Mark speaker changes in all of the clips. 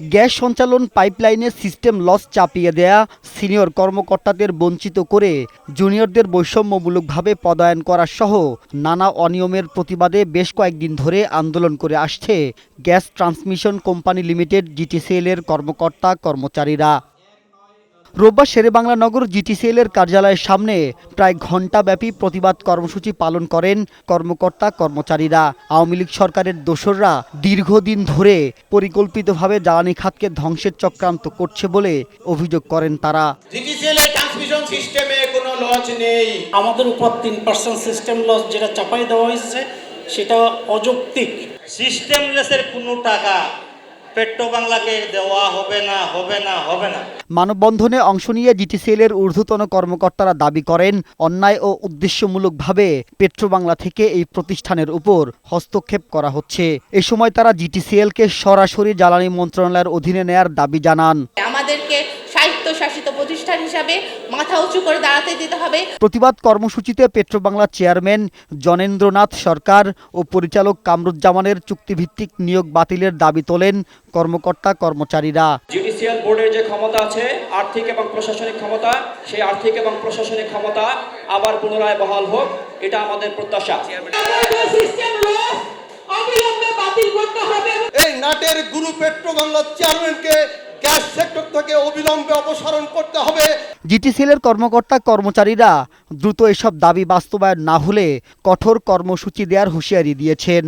Speaker 1: Gas সঞ্চালন পাইপলাইনের system loss চাপিয়ে দেয়া সিনিয়র কর্মকর্তাদের বঞ্চিত করে জুনিয়রদের বৈষম্যমূলকভাবে পদায়ন করা সহ নানা অনিয়মের প্রতিবাদে বেশ কয়েকদিন ধরে আন্দোলন করে আসছে gas transmission company limited GTCL এর কর্মকর্তা কর্মচারীরা। রোববার শেরেবাংলা নগর জিটিসিএল এর কার্যালয়ের সামনে প্রায় ঘণ্টাব্যাপী প্রতিবাদ কর্মসূচি পালন করেন কর্মকর্তা কর্মচারীরা। আওয়ামী লীগ সরকারের দোসররা দীর্ঘদিন ধরে পরিকল্পিতভাবে জ্বালানি খাতকে ধ্বংসের চক্রান্ত করছে বলে অভিযোগ করেন তারা।
Speaker 2: জিটিসিএল এর সিস্টেমে কোনো লজ নেই।
Speaker 3: আমাদের উপর তিন পার্সেন্ট সিস্টেম লস যেটা চাপাই দেওয়া হয়েছে সেটা অযৌক্তিক।
Speaker 4: সিস্টেমলেসের কোনো টাকা পেট্রো বাংলাকে দেওয়া হবে না হবে না হবে না।
Speaker 1: মানববন্ধনে অংশ নিয়ে জিটিসিএল এর ঊর্ধ্বতন কর্মকর্তারা দাবি করেন অন্যায় ও উদ্দেশ্যমূলকভাবে পেট্রোবাংলা থেকে এই প্রতিষ্ঠানের উপর হস্তক্ষেপ করা হচ্ছে। এ সময় তারা জিটিসিএলকে সরাসরি জ্বালানি মন্ত্রণালয়ের অধীনে নেয়ার দাবি জানান।
Speaker 5: আমাদেরকে স্বায়ত্তশাসিত প্রতিষ্ঠান হিসাবে মাথা উঁচু করে দাঁড়াতে দিতে হবে।
Speaker 1: প্রতিবাদ কর্মসূচিতে পেট্রোবাংলার চেয়ারম্যান জনেন্দ্রনাথ সরকার ও পরিচালক কামরুজ্জামানের চুক্তিভিত্তিক নিয়োগ বাতিলের দাবি তোলেন কর্মকর্তা কর্মচারীরা।
Speaker 6: জুডিশিয়াল বোর্ডের যে ক্ষমতা আছে আর্থিক এবং প্রশাসনিক ক্ষমতা সেই আর্থিক এবং প্রশাসনিক ক্ষমতা আবার পুনরায় বহাল হোক এটা আমাদের প্রত্যাশা।
Speaker 2: এই নাটের গুরু পেট্রো বাংলার চেয়ারম্যানকে গ্যাস থেকে অবিলম্বে অপসারণ করতে হবে।
Speaker 1: জিটিসিএল এর কর্মকর্তা কর্মচারীরা দ্রুত এসব দাবি বাস্তবায়ন না হলে কঠোর কর্মসূচি দেওয়ার হুঁশিয়ারি দিয়েছেন।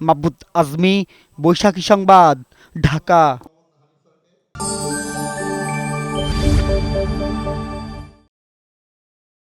Speaker 1: মাহবুদ আজমি, বৈশাখী সংবাদ, ঢাকা।